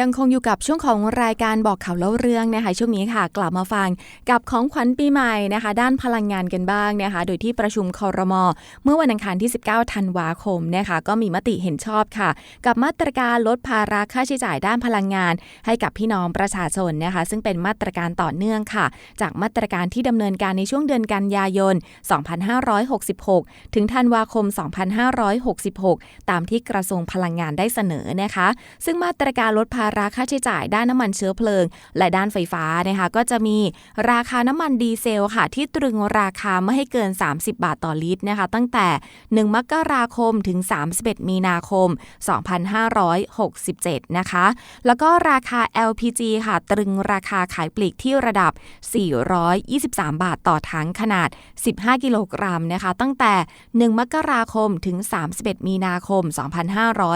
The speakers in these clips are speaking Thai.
ยังคงอยู่กับช่วงของรายการบอกข่าวเล่าเรื่องนะคะช่วงนี้ค่ะ กลับมาฟังกับของขวัญปีใหม่นะคะ ด้านพลังงานกันบ้างนะคะ โดยที่ประชุมคอรมอเมื่อวันอังคารที่ 19 ธันวาคมนะคะก็มีมติเห็นชอบค่ะ กับมาตรการลดภาระค่าใช้จ่ายด้านพลังงาน ให้กับพี่น้องประชาชนนะคะ ซึ่งเป็นมาตรการต่อเนื่องค่ะ จากมาตรการที่ดำเนินการในช่วงเดือนกันยายน 2566 ถึงธันวาคม 2566 ตามที่กระทรวงพลังงานได้เสนอนะคะ ซึ่งมาตรการลดภาระค่าใช้จ่ายด้านน้ำมันเชื้อเพลิง และด้านไฟฟ้านะคะก็จะมีราคาน้ำมันดีเซลค่ะ ที่ตรึงราคาไม่ให้เกิน 30 บาทต่อลิตรนะคะ ตั้งแต่ 1 มกราคมถึง 31 มีนาคม 2567 นะคะ แล้วก็ราคา LPG ค่ะ ตรึงราคาขายปลีกที่ระดับ 423 บาทต่อถังขนาด 15 กิโลกรัมนะคะ ตั้งแต่ 1 มกราคมถึง 31 มีนาคม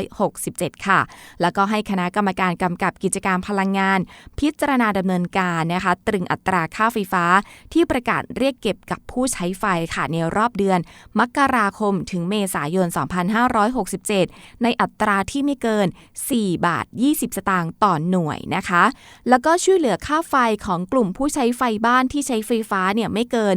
2567 ค่ะ แล้วก็ให้คณะกรรมการการกำกับกิจการพลังงาน พิจารณาดำเนินการนะคะตรึงอัตราค่าไฟฟ้า ที่ประกาศเรียกเก็บกับผู้ใช้ไฟค่ะในรอบเดือน มกราคมถึงเมษายน 2567 ในอัตราที่ไม่เกิน 4 บาท 20 สตางค์ต่อหน่วยนะคะ แล้วก็ช่วยเหลือค่าไฟของกลุ่มผู้ใช้ไฟบ้านที่ใช้ไฟฟ้าเนี่ยไม่เกิน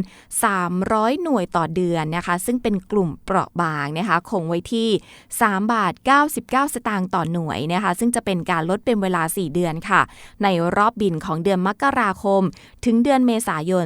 300 หน่วยต่อเดือนนะคะ ซึ่งเป็นกลุ่มเปราะบางนะคะ คงไว้ที่ 3 บาท 99 สตางค์ต่อหน่วยนะคะ ซึ่งจะเป็นการลดเป็นเวลา 4 เดือนค่ะ ในรอบบินของเดือนมกราคม ถึงเดือนเมษายน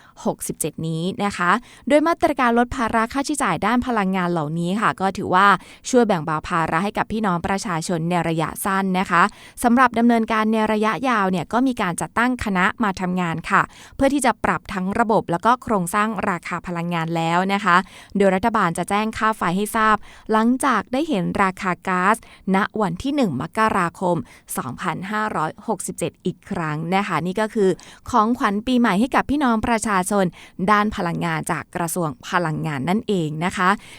2567 นี้นะคะ โดยมาตรการลดภาระค่าใช้จ่ายด้านพลังงานเหล่านี้ค่ะ ก็ถือว่าช่วยแบ่งเบาภาระให้กับพี่น้องประชาชนในระยะสั้นนะคะสำหรับดำเนินการในระยะยาวเนี่ยก็มีการจัดตั้งคณะมาทำงานค่ะ เพื่อที่จะปรับทั้งระบบแล้วก็โครงสร้างราคาพลังงานแล้วนะคะ โดยรัฐบาลจะแจ้งค่าไฟให้ทราบ หลังจากได้เห็นราคาก๊าซณวันที่ 1 มกราคม 2567 อีกครั้งนะคะ นี่ก็คือของขวัญปีใหม่ให้กับพี่น้องประชาชน ด้านพลังงานจากกระทรวงพลังงานนั่นเองนะคะ